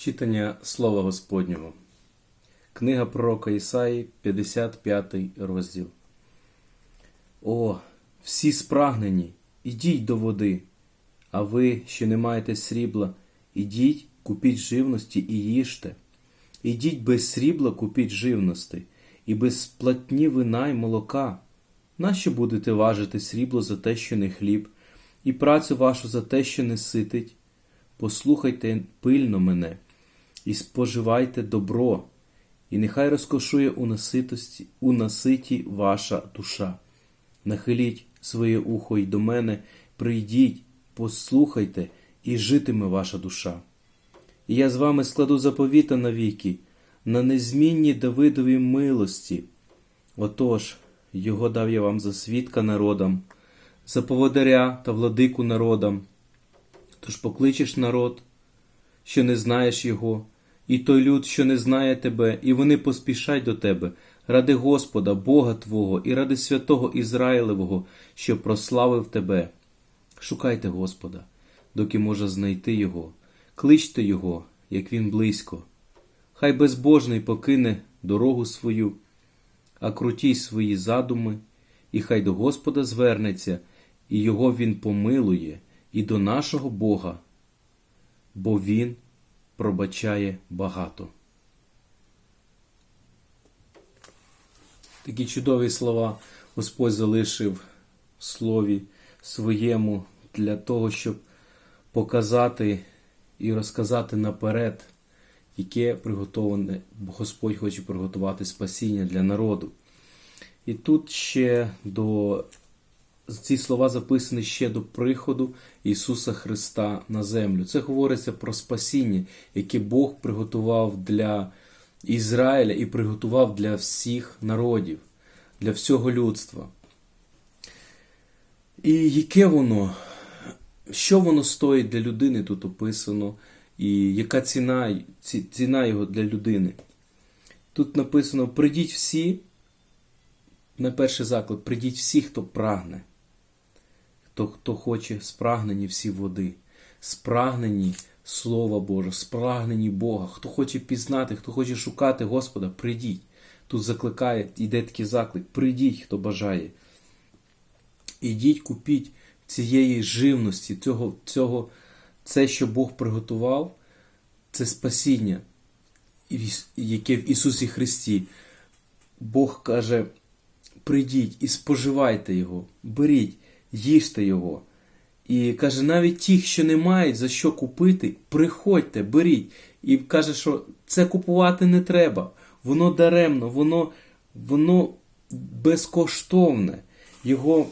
Читання Слова Господнього. Книга пророка Ісаї, 55 розділ. О, всі спрагнені, ідіть до води, а ви, що не маєте срібла, ідіть, купіть живності і їжте. Ідіть без срібла купіть живності, і без платні вина й молока. Нащо будете важити срібло за те, що не хліб, і працю вашу за те, що не ситить? Послухайте пильно мене, і споживайте добро, і нехай розкошує у наситості, у наситі ваша душа. Нахиліть своє ухо й до мене, прийдіть, послухайте, і житиме ваша душа. І я з вами складу заповіта навіки, на незмінні Давидові милості. Отож, його дав я вам за свідка народам, за поводаря та владику народам. Тож покличеш народ, що не знаєш його, і той люд, що не знає тебе, і вони поспішать до тебе, ради Господа, Бога Твого, і ради святого Ізраїлевого, що прославив тебе. Шукайте Господа, доки може знайти Його, кличте Його, як він близько. Хай безбожний покине дорогу свою, а круті свої задуми, і хай до Господа звернеться, і його він помилує, і до нашого Бога, бо Він пробачає багато. Такі чудові слова Господь залишив в слові своєму для того, щоб показати і розказати наперед, яке приготоване Господь хоче приготувати спасіння для народу. І тут ще до ці слова записані ще до приходу Ісуса Христа на землю. Це говориться про спасіння, яке Бог приготував для Ізраїля і приготував для всіх народів, для всього людства. І яке воно, що воно стоїть для людини, тут описано, і яка ціна, ціна його для людини. Тут написано: прийдіть всі, на перший заклик, прийдіть всі, хто прагне, хто, хто хоче спрагнені всі води, спрагнені Слова Боже, спрагнені Бога, хто хоче пізнати, хто хоче шукати Господа, прийдіть. Тут закликає, йде такий заклик, прийдіть, хто бажає. Ідіть, купіть цієї живності, цього, цього, це, що Бог приготував, це спасіння, яке в Ісусі Христі. Бог каже: прийдіть і споживайте Його, беріть, їжте Його. І каже, навіть ті, що не мають за що купити, приходьте, беріть. І каже, що це купувати не треба. Воно даремно, воно, воно безкоштовне. Його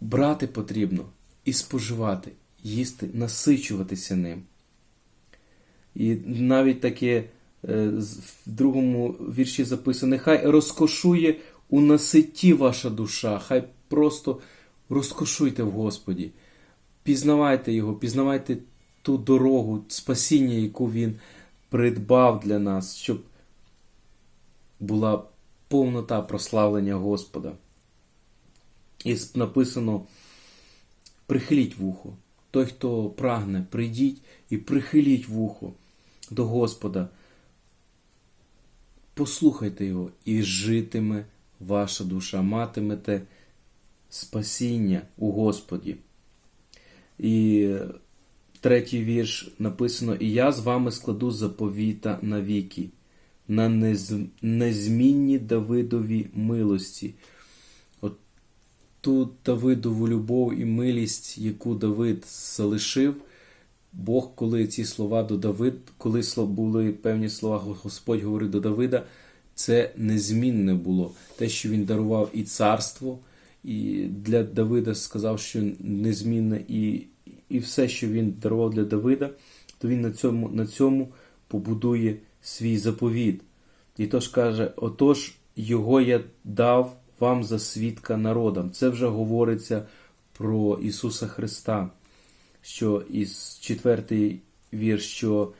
брати потрібно і споживати, їсти, насичуватися ним. І навіть таке е, в другому вірші записано: нехай розкошує у наситті ваша душа, хай просто розкошуйте в Господі, пізнавайте Його, пізнавайте ту дорогу, спасіння, яку Він придбав для нас, щоб була повнота прославлення Господа. І написано: прихиліть вухо. Той, хто прагне, прийдіть і прихиліть вухо до Господа. Послухайте його, і житиме ваша душа, матимете спасіння у Господі. І третій вірш написано: І я з вами складу заповіта навіки, на незмінні Давидові милості. От ту Давидову любов і милість, яку Давид залишив, Бог, коли ці слова до Давид, коли були певні слова, Господь говорив до Давида, це незмінне було. Те, що він дарував і царство, і для Давида сказав, що незмінне, і, і все, що він дарував для Давида, то він на цьому, на цьому побудує свій заповіт. І тож каже: отож, його я дав вам за свідка народам. Це вже говориться про Ісуса Христа, що із четвертий вірш, що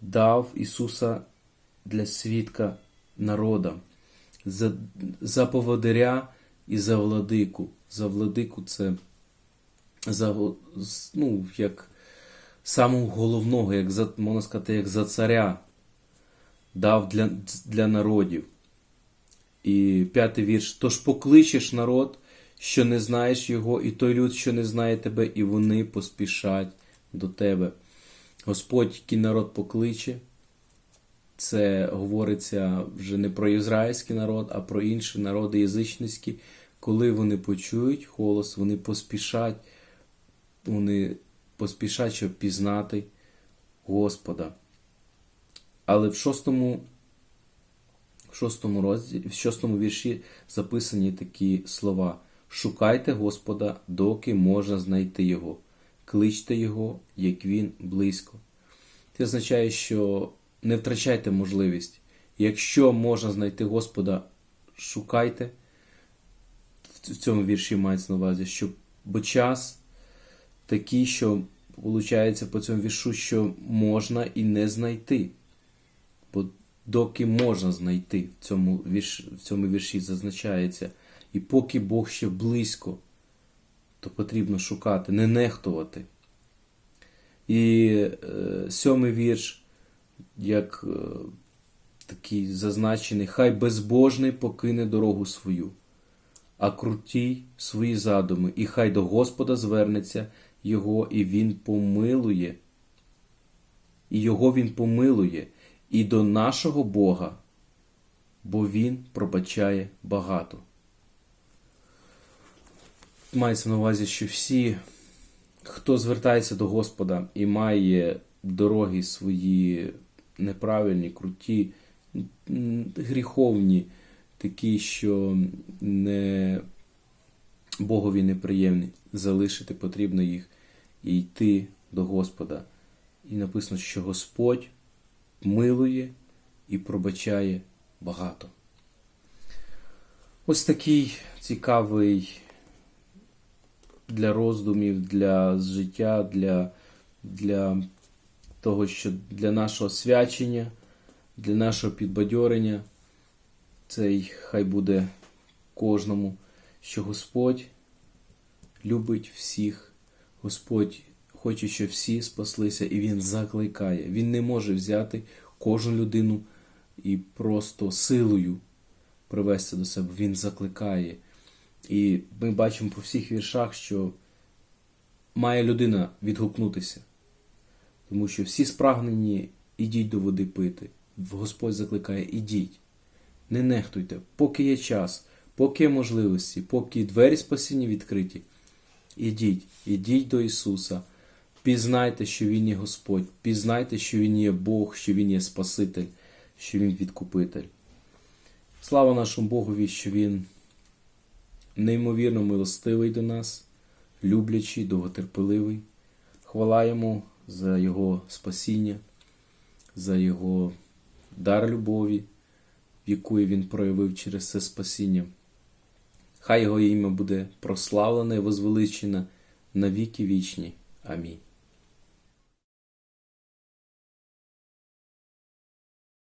дав Ісуса для свідка народам, за, за поводиря і за владику. За владику це за, ну, як самого головного, як за, можна сказати, як за царя, дав для, для народів. І п'ятий вірш. Тож покличеш народ, що не знаєш його, і той люд, що не знає тебе, і вони поспішать до тебе. Господь, який народ покличе, це говориться вже не про ізраїльський народ, а про інші народи язичницькі. Коли вони почують голос, вони поспішать, вони поспішать, щоб пізнати Господа. Але в шостому, в шостому розділі, в шостому вірші записані такі слова: Шукайте Господа, доки можна знайти Його, кличте Його, як Він близько. Це означає, що не втрачайте можливість. Якщо можна знайти Господа, шукайте. В цьому вірші мається на увазі, що бо час такий, що виходить по цьому віршу, що можна і не знайти. Бо доки можна знайти в цьому, вірш, в цьому вірші зазначається. І поки Бог ще близько, то потрібно шукати, не нехтувати. І е, сьомий вірш, як е, такий зазначений, хай безбожний покине дорогу свою, а крутій свої задуми, і хай до Господа звернеться його, і він помилує, і його він помилує, і до нашого Бога, бо він пробачає багато. Мається на увазі, що всі, хто звертається до Господа і має дороги свої неправильні, круті, гріховні, такі, що не Богові неприємні, залишити потрібно їх і йти до Господа. І написано, що Господь милує і пробачає багато. Ось такий цікавий для роздумів, для життя, для, для того, що для нашого свячення, для нашого підбадьорення. Цей хай буде кожному, що Господь любить всіх, Господь хоче, щоб всі спаслися, і Він закликає. Він не може взяти кожну людину і просто силою привести до себе. Він закликає. І ми бачимо по всіх віршах, що має людина відгукнутися. Тому що всі спрагнені, ідіть до води пити. Господь закликає, ідіть. Не нехтуйте, поки є час, поки є можливості, поки двері спасіння відкриті. Ідіть, ідіть до Ісуса. Пізнайте, що Він є Господь, пізнайте, що Він є Бог, що Він є Спаситель, що Він відкупитель. Слава нашому Богові, що Він неймовірно милостивий до нас, люблячий, довготерпеливий. Хвала Йому за Його спасіння, за Його дар любові, якої Він проявив через це спасіння. Хай Його ім'я буде прославлене і возвеличене на віки вічні. Амінь.